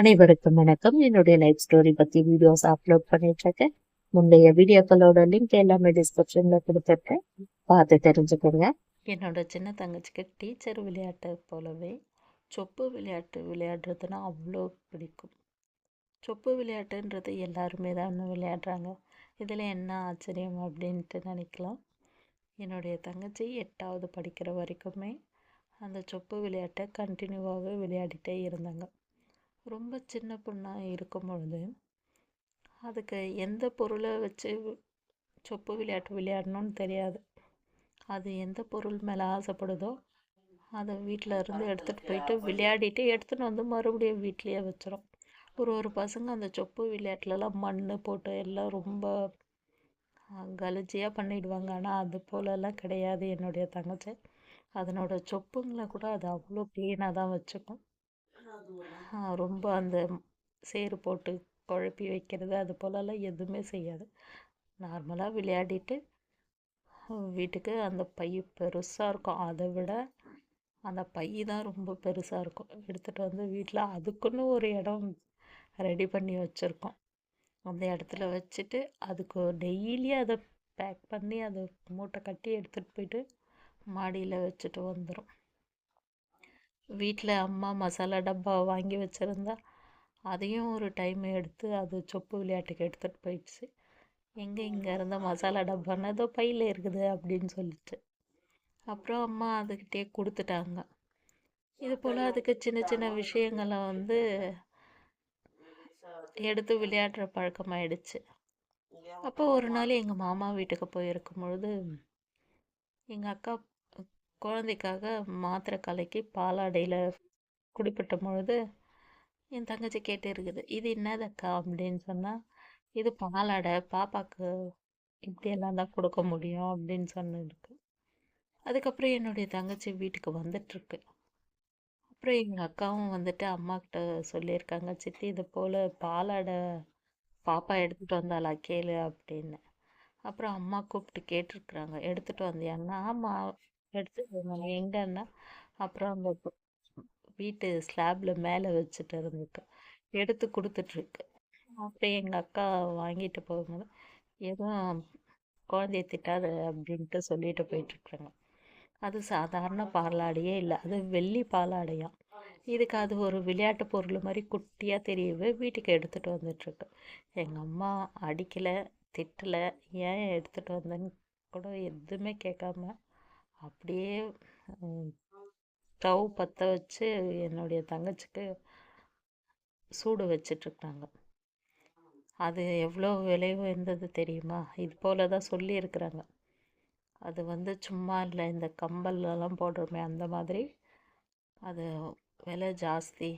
அனைவருக்கும் வணக்கம். என்னுடைய லைஃப் ஸ்டோரி பத்தி வீடியோஸ் அப்லோட் பண்ணிட்டு இருக்கேன் முந்தைய வீடியோக்களோட லிங்க் எல்லாமே டிஸ்கிரிப்ஷன்ல கொடுத்துருக்கேன். பார்த்து தெரிஞ்சுக்கோங்க. என்னோட சின்ன தங்கச்சிக்கு டீச்சர் விளையாட்டை போலவே சொப்பு விளையாட்டு விளையாடுறதுன்னா அவ்வளோ பிடிக்கும். சொப்பு விளையாட்டுன்றது எல்லாருமே தான் விளையாடுறாங்க. இதில் என்ன ஆச்சரியம் அப்படின்ட்டு நினைக்கலாம். என்னுடைய தங்கச்சி எட்டாவது படிக்கிற வரைக்குமே அந்த சொப்பு விளையாட்டை கண்டினியூவாகவே விளையாடிட்டே இருந்தாங்க. ரொம்ப சின்ன பொண்ணாக இருக்கும் பொழுது அதுக்கு எந்த பொருளை வச்சு சொப்பு விளையாட்டு விளையாடணும்னு தெரியாது. அது எந்த பொருள் மேலே ஆசைப்படுதோ அதை வீட்டில் இருந்து எடுத்துகிட்டு போயிட்டு விளையாடிட்டு எடுத்துகிட்டு வந்து மறுபடியும் வீட்லேயே வச்சிடும் ஒரு ஒரு பசங்க அந்த சொப்பு விளையாட்டுலலாம் மண் போட்டு எல்லாம் ரொம்ப கலிஜியாக பண்ணிடுவாங்க. ஆனால் அது போலலாம் கிடையாது என்னுடைய தங்கச்சி. அதனோட சொப்புங்களை கூட அது அவ்வளோ க்ளீனாக தான் வச்சுக்கும். ரொம்ப அந்த சேறு போட்டு குழப்பி வைக்கிறது அது போலலாம் எதுவுமே செய்யாது. நார்மலாக விளையாடிட்டு வீட்டுக்கு அந்த பை பெருசாக இருக்கும். அதை விட அந்த பை தான் ரொம்ப பெருசாக இருக்கும். எடுத்துகிட்டு வந்து வீட்டில் அதுக்குன்னு ஒரு இடம் ரெடி பண்ணி வச்சுருக்கோம். அந்த இடத்துல வச்சுட்டு அதுக்கு டெய்லி அதை பேக் பண்ணி அதை மூட்டை கட்டி எடுத்துகிட்டு போயிட்டு மாடியில் வச்சுட்டு வந்துடும் வீட்டில் அம்மா மசாலா டப்பா வாங்கி வச்சுருந்தா அதையும் ஒரு டைம் எடுத்து அது சொப்பு விளையாட்டுக்கு எடுத்துகிட்டு போயிடுச்சு. எங்கே இங்கே இருந்த மசாலா டப்பான்னு ஏதோ பையில் இருக்குது அப்படின்னு சொல்லிட்டு. அப்புறம் அம்மா அதுக்கிட்டே கொடுத்துட்டாங்க. இது போல் அதுக்கு சின்ன சின்ன விஷயங்களை வந்து எடுத்து விளையாடுற பழக்கமாயிடுச்சு. அப்போ ஒரு நாள் எங்கள் மாமா வீட்டுக்கு போயிருக்கும் பொழுது எங்கள் அக்கா குழந்தைக்காக மாத்திரை கலக்கி பாலாடையில் குடிப்பட்ட பொழுது என் தங்கச்சி கேட்டு இருக்குது இது என்னதக்கா? அப்படின்னு சொன்னால் இது பாலாடை பாப்பாவுக்கு இப்படியெல்லாம் தான் கொடுக்க முடியும் அப்படின்னு சொன்னதுக்கு. அதுக்கப்புறம் என்னுடைய தங்கச்சி வீட்டுக்கு வந்துட்டுருக்கு. அப்புறம் எங்கள் அக்காவும் வந்துட்டு அம்மாக்கிட்ட சொல்லியிருக்காங்க சித்தி இது போல் பாலாடை பாப்பா எடுத்துகிட்டு வந்தாளா கேளு அப்படின்னு. அப்புறம் அம்மா கூப்பிட்டு கேட்டிருக்குறாங்க எடுத்துகிட்டு வந்தியான்னா ஆமாம் எடுத்துட்டு எங்கன்னா அப்புறம் அந்த வீட்டு ஸ்லாப்ல மேலே வச்சுட்டு இருந்துக்கு எடுத்து கொடுத்துட்ருக்கு அப்புறம் எங்கள் அக்கா வாங்கிட்டு போகும்போது எதுவும் குழந்தைய திட்டாது அப்படின்ட்டு சொல்லிட்டு போயிட்டுருக்குறாங்க அது சாதாரண பாலாடையே இல்லை. அது வெள்ளி பாலாடையாம் இதுக்கு அது ஒரு விளையாட்டு பொருள் மாதிரி குட்டியாக தெரியவே வீட்டுக்கு எடுத்துகிட்டு வந்துட்டுருக்கு. எங்கள் அம்மா அடிக்கலை திட்டலை ஏன் எடுத்துகிட்டு வந்தேன்னு கூட எதுவுமே கேட்காம அப்படியே ஸ்டவ் பற்ற வச்சு என்னுடைய தங்கச்சிக்கு சூடு வச்சிட்ருக்குறாங்க அது எவ்வளோ விலை உயர்ந்தது தெரியுமா? இது போல தான் சொல்லியிருக்கிறாங்க. அது வந்து சும்மா இல்லை இந்த கம்பல்லாம் போடுறோமே அந்த மாதிரி. அது விலை ஜாஸ்தி.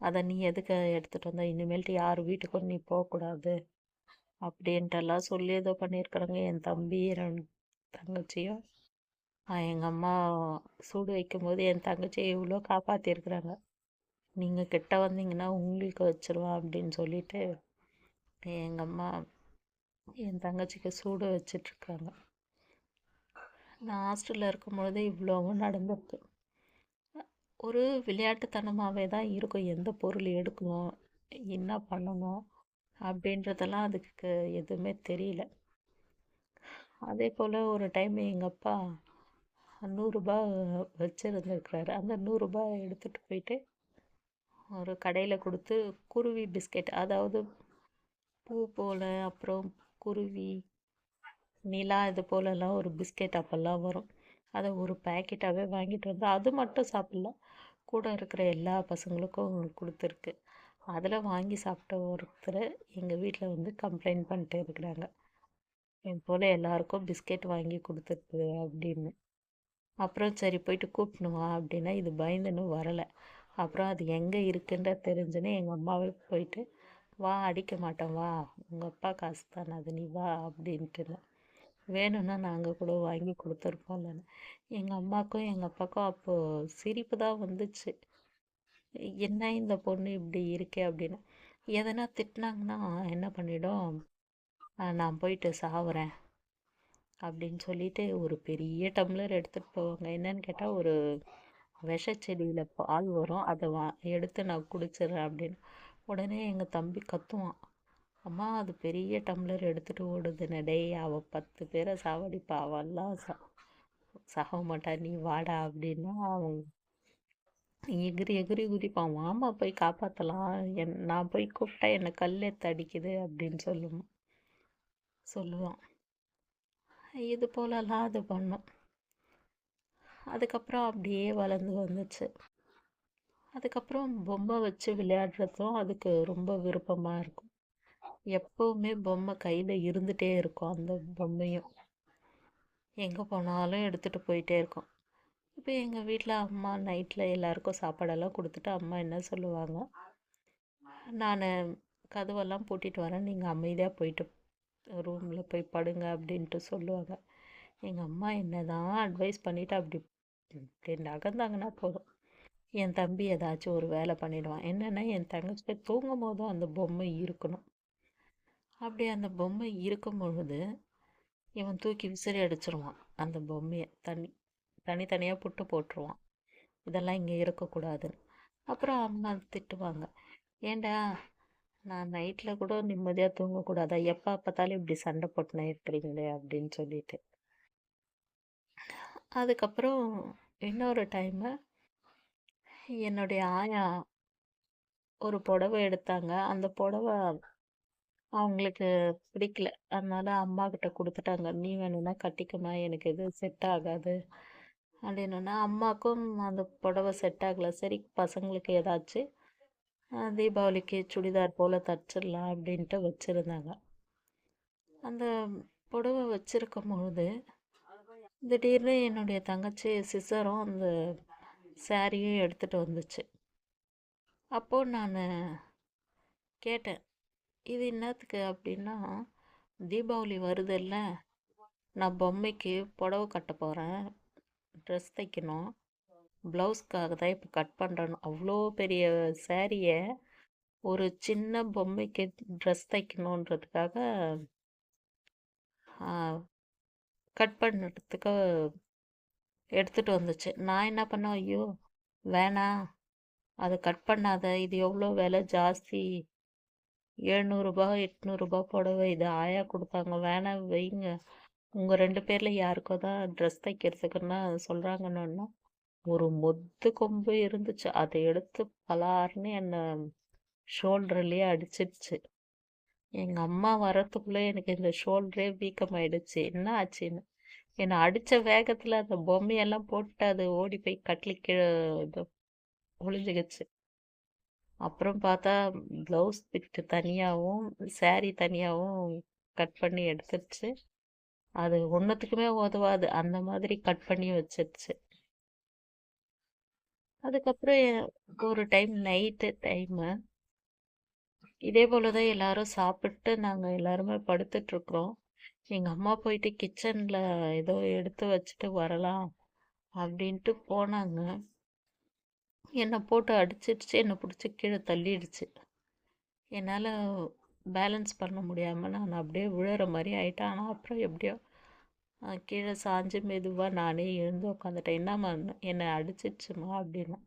அதை நீ எதுக்கு எடுத்துகிட்டு வந்தால் இனிமேல்ட்டு யார் வீட்டுக்கும் நீ போகக்கூடாது. அப்படின்ட்டெல்லாம் சொல்லி ஏதோ பண்ணியிருக்கிறாங்க. என் தம்பி என் தங்கச்சியும் எங்கள் அம்மா சூடு வைக்கும்போது என் தங்கச்சியை இவ்வளோ காப்பாற்றிருக்கிறாங்க நீங்கள் கிட்ட வந்தீங்கன்னா உங்களுக்கு வச்சிருவேன் அப்படின்னு சொல்லிட்டு எங்கள் அம்மா என் தங்கச்சிக்கு சூடு வச்சிட்ருக்காங்க. நான் ஹாஸ்டலில் இருக்கும்பொழுது இவ்வளோவும் நடந்திருக்கு. ஒரு விளையாட்டுத்தனமாகவே தான் இருக்கும். எந்த பொருள் எடுக்கணும் என்ன பண்ணணும் அப்படின்றதெல்லாம் அதுக்கு எதுவுமே தெரியல. அதே போல் ஒரு டைம் எங்கள் அப்பா நூறுரூபா வச்சுருந்துருக்குறாரு. அந்த நூறுரூபா எடுத்துகிட்டு போயிட்டு ஒரு கடையில் கொடுத்து குருவி பிஸ்கெட் அதாவது பூ போல் அப்புறம் குருவி நிலா இது போலலாம் ஒரு பிஸ்கெட் அப்போல்லாம் வரும். அதை ஒரு பேக்கெட்டாகவே வாங்கிட்டு வந்து அது மட்டும் சாப்பிட்லாம் கூட இருக்கிற எல்லா பசங்களுக்கும் கொடுத்துருக்கு. அதில் வாங்கி சாப்பிட்ட ஒருத்தர் எங்கள் வீட்டில் வந்து கம்ப்ளைண்ட் பண்ணிட்டு இருக்கிறாங்க. என் போல் எல்லாருக்கும் பிஸ்கெட் வாங்கி கொடுத்துருக்கு அப்படின்னு. அப்புறம் சரி போயிட்டு கூப்பிட்னு வா அப்படின்னா இது பயந்துன்னு வரலை. அப்புறம் அது எங்கே இருக்குன்ற தெரிஞ்சுன்னு எங்கள் அம்மாவே போயிட்டு வா அடிக்க மாட்டோம் வா. உங்கள் அப்பா காசு தானே அது நீ வா அப்படின்ட்டு வேணும்னா நாங்கள் கூட வாங்கி கொடுத்துருப்போம் இல்லைன்னு. எங்கள் அம்மாவுக்கும் எங்கள் அப்பாவுக்கும் அப்போது சிரிப்பு தான் வந்துச்சு. என்ன இந்த பொண்ணு இப்படி இருக்கே? அப்படின்னு. எதனா திட்டினாங்கன்னா என்ன பண்ணிடும்? நான் போயிட்டு சாவுறேன். அப்படின்னு சொல்லிட்டு ஒரு பெரிய டம்ளர் எடுத்துகிட்டு போவாங்க. என்னன்னு கேட்டால் ஒரு விஷச்செடியில் பால் வரும். அதை வா எடுத்து நான் குடிச்சிடுறேன் அப்படின்னு. உடனே எங்கள் தம்பி கத்துவான். அம்மா அது பெரிய டம்ளர் எடுத்துகிட்டு ஓடுதுன்னு டேய் அவள் பத்து பேரை சாவடிப்பா அவெல்லாம் சா சாக மாட்டா. நீ வாடா அப்படின்னா அவன் எகிரி எகிரி குதிப்பான். வாமா போய் காப்பாற்றலாம் என் நான் போய் கூப்பிட்டா என்னை கல்லெத்து அடிக்குது அப்படின்னு சொல்லுவான் சொல்லுவான். இது போலலாம் அது பண்ணும். அதுக்கப்புறம் அப்படியே வளர்ந்து வந்துச்சு. அதுக்கப்புறம் பொம்மை வச்சு விளையாடுறதும் அதுக்கு ரொம்ப விருப்பமாக இருக்கும். எப்போவுமே பொம்மை கையில் இருந்துகிட்டே இருக்கும் அந்த பொம்மையும். எங்கே போனாலும் எடுத்துகிட்டு போயிட்டே இருக்கும். இப்போ எங்கள் வீட்டில் அம்மா நைட்டில் எல்லாருக்கும் சாப்பாடெல்லாம் கொடுத்துட்டு அம்மா என்ன சொல்லுவாங்க? நான் கதவெல்லாம் பூட்டிட்டு வரேன். நீங்கள் அமைதியாக போயிட்டு ரூமில் போய் படுங்க அப்படின்ட்டு சொல்லுவாங்க. எங்கள் அம்மா என்ன தான் அட்வைஸ் பண்ணிவிட்டு அப்படி இப்படி நகர்ந்தாங்கன்னா போதும். என் தம்பி ஏதாச்சும் ஒரு வேலை பண்ணிடுவான். என்னென்னா என் தங்கச்சி தூங்கும் போதும் அந்த பொம்மை இருக்கணும். அப்படி அந்த பொம்மை இருக்கும் பொழுது இவன் தூக்கி விசிறி அடிச்சிருவான். அந்த பொம்மையை தனி தனித்தனியாக புட்டு போட்டுருவான். இதெல்லாம் இங்கே இருக்கக்கூடாதுன்னு. அப்புறம் அம்மா திட்டுவாங்க. ஏண்டா நான் நைட்டில் கூட நிம்மதியாக தூங்கக்கூடாதா? எப்போ பார்த்தாலும் இப்படி சண்டை போட்டுனே இருக்கிறீங்களே அப்படின்னு சொல்லிட்டு. அதுக்கப்புறம் இன்னொரு டைமு என்னுடைய ஆயா ஒரு புடவை எடுத்தாங்க. அந்த புடவை அவங்களுக்கு பிடிக்கல. அதனால அம்மா கிட்ட கொடுத்துட்டாங்க. நீ வேணும்னா கட்டிக்கமா எனக்கு இது செட் ஆகாது. அப்படின்னா அம்மாவுக்கும் அந்த புடவை செட் ஆகலை. சரி பசங்களுக்கு ஏதாச்சும் தீபாவளிக்கு சுடிதார் போல் தச்சிடலாம் அப்படின்ட்டு வச்சுருந்தாங்க. அந்த புடவை வச்சுருக்கும் பொழுது திடீர்னு என்னுடைய தங்கச்சி சிசரும் அந்த சாரியும் எடுத்துகிட்டு வந்துச்சு. அப்போது நான் கேட்டேன் இது என்னத்துக்கு? அப்படின்னா தீபாவளி வருதில்ல நான் பொம்மைக்கு புடவை கட்ட போகிறேன் ட்ரெஸ் தைக்கணும் ப்ளவுஸ்க்காக தான் இப்போ கட் பண்ணுறேன் அவ்வளோ பெரிய சேரீயை ஒரு சின்ன பொம்மைக்கு ட்ரெஸ் தைக்கணுன்றதுக்காக கட் பண்ணுறதுக்கு எடுத்துகிட்டு வந்துச்சு. நான் என்ன பண்ணேன்? ஐயோ வேணாம் அதை கட் பண்ணாத. இது எவ்வளோ விலை? ஜாஸ்தி. எழுநூறுபா எட்நூறுபா புடவை இது ஆயா கொடுத்தாங்க. வேணாம் வைங்க. உங்கள் ரெண்டு பேரில் யாருக்கோ தான் ட்ரெஸ் தைக்கிறதுக்குன்னா சொல்கிறாங்கன்னு ஒரு மொத்து கொம்பு இருந்துச்சு. அதை எடுத்து பலார்னு என்னை ஷோல்டர்லேயே அடிச்சிடுச்சு. எங்கள் அம்மா வரத்துக்குள்ளே எனக்கு இந்த ஷோல்டரே வீக்கமாயிடுச்சு. என்ன ஆச்சுன்னு? என்னை அடித்த வேகத்தில் அந்த பொம்மையெல்லாம் போட்டு அது ஓடி போய் கட்டில் கீழே இது ஒளிஞ்சுக்கிச்சு அப்புறம் பார்த்தா ப்ளவுஸ் பிட்டு தனியாகவும் சேரீ தனியாகவும் கட் பண்ணி எடுத்துருச்சு அது ஒன்றுத்துக்குமே உதவாது. அந்த மாதிரி கட் பண்ணி வச்சிருச்சு அதுக்கப்புறம் ஒரு டைம் நைட்டு டைமு. இதே போல தான் எல்லாரும் சாப்பிட்டு நாங்கள் எல்லாருமே படுத்துட்ருக்குறோம் எங்கள் அம்மா போயிட்டு கிச்சனில் ஏதோ எடுத்து வச்சுட்டு வரலாம் அப்படின்ட்டு போனாங்க. என்னை போட்டு அடிச்சிடுச்சு என்னை பிடிச்சி கீழே தள்ளிடுச்சு. என்னால் பேலன்ஸ் பண்ண முடியாமல் நான் அப்படியே விழுற மாதிரி ஆயிட்டேன். ஆனால் அப்புறம் எப்படியோ கீழே சாஞ்சு மெதுவாக நானே எழுந்து உட்காந்துட்டேன் என்னம்மா என்னை அடிச்சிடுச்சுமா அப்படின்னா.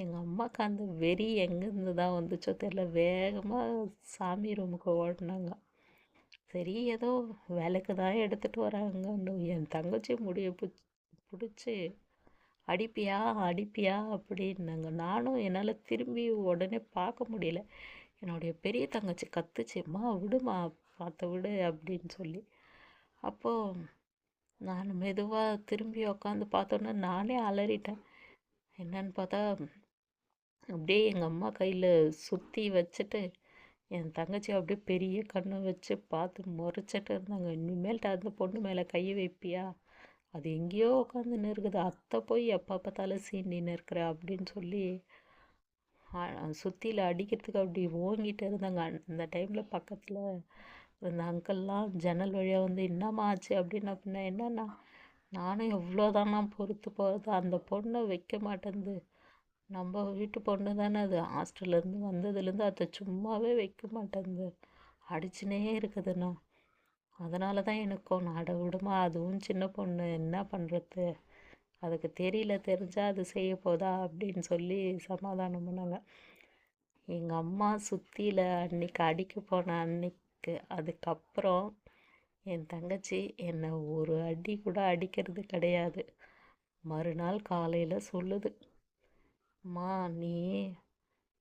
எங்கள் அம்மாவுக்கு அந்த வெறி எங்கேருந்து தான் வந்துச்சோ தெரியல. வேகமாக சாமி ரூமுக்கு ஓடினாங்க. சரி ஏதோ வேலைக்கு தான் எடுத்துகிட்டு வராங்கன்னு என் தங்கச்சி முடிய பிடிச்சி அடிப்பியா அடிப்பியா அப்படின்னாங்க. நானும் என்னால் திரும்பி உடனே பார்க்க முடியல. என்னுடைய பெரிய தங்கச்சி கத்துச்சும்மா விடுமா? பார்த்த விடு அப்படின்னு சொல்லி. அப்போது நான் மெதுவாக திரும்பி உக்காந்து பார்த்தோன்னே நானே அலறிட்டேன். என்னன்னு பார்த்தா அப்படியே எங்கள் அம்மா கையில் சுற்றி வச்சுட்டு என் தங்கச்சி அப்படியே பெரிய கண்ணை வச்சு பார்த்து முறைச்சிட்டு இருந்தாங்க. இனிமேல்ட்டு அந்த பொண்ணு மேலே கை வைப்பியா? அது எங்கேயோ உட்காந்துன்னு இருக்குது அத்தை போய் எப்போ பார்த்தாலும் சீண்டின்னு இருக்கிற அப்படின்னு சொல்லி சுற்றியில் அடிக்கிறதுக்கு அப்படி ஓங்கிட்டு இருந்தாங்க. அந்த- அந்த டைமில் பக்கத்தில் இந்த அங்கிள்லாம் ஜன்னல் வழியாக வந்து என்னம்மா ஆச்சு அப்படின்னு அப்படின்னா என்னன்னா நானும் எவ்வளோதானா பொறுத்து போகிறது அந்த பொண்ணை வைக்க மாட்டேங்குது நம்ம வீட்டு பொண்ணு தானே அது. ஹாஸ்டல்லேருந்து வந்ததுலேருந்து அதை சும்மாவே வைக்க மாட்டேங்குது அடிச்சுனே இருக்குதுண்ணா. அதனால தான் எனக்கும் அட விடுமா அதுவும் சின்ன பொண்ணு என்ன பண்ணுறது அதுக்கு தெரியல தெரிஞ்சால் அது செய்ய போதா அப்படின்னு சொல்லி சமாதானம் பண்ணாங்க எங்கள் அம்மா சுற்றியில் அன்னைக்கு அடிக்க போன அன்னைக்கு அதுக்கப்புறம் என் தங்கச்சி என்னை ஒரு அடி கூட அடிக்கிறது கிடையாது. மறுநாள் காலையில் சொல்லுது அம்மா நீ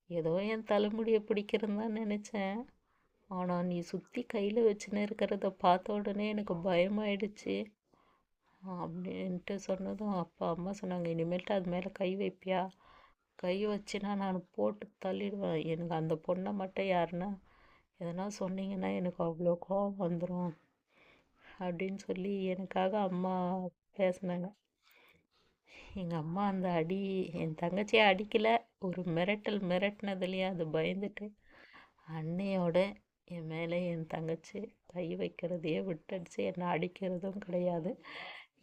ஏதோ என் தலைமுடியை பிடிக்கிறன்னு தான் நினச்சேன். ஆனால் நீ சுற்றி கையில் வச்சுன்னு இருக்கிறத பார்த்த உடனே எனக்கு பயமாயிடுச்சு. அப்படின்ட்டு சொன்னதும் அப்பா அம்மா சொன்னாங்க இனிமேல்ட்டு அது மேலே கை வைப்பியா? கை வச்சுனா நான் போட்டு தள்ளிடுவேன். எனக்கு அந்த பொண்ணை மட்டும் யாருன்னா எதனா சொன்னீங்கன்னா எனக்கு அவ்வளோ கோபம் வந்துடும் அப்படின்னு சொல்லி எனக்காக அம்மா பேசினாங்க. எங்கள் அம்மா அந்த அடி என் தங்கச்சியை அடிக்கலை ஒரு மிரட்டல் மிரட்டினதுலேயே அது பயந்துட்டு அன்னையோட என் மேலே என் தங்கச்சி கை வைக்கிறதையே விட்டுடுச்சு. என்னை அடிக்கிறதும் கிடையாது.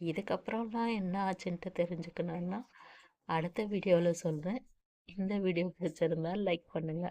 இதுக்கப்புறம்லாம் என்ன ஆச்சுன்ட்டு தெரிஞ்சுக்கணுன்னா அடுத்த வீடியோவில் சொல்கிறேன் இந்த வீடியோ பிடிச்சிருந்தா லைக் பண்ணுங்கள்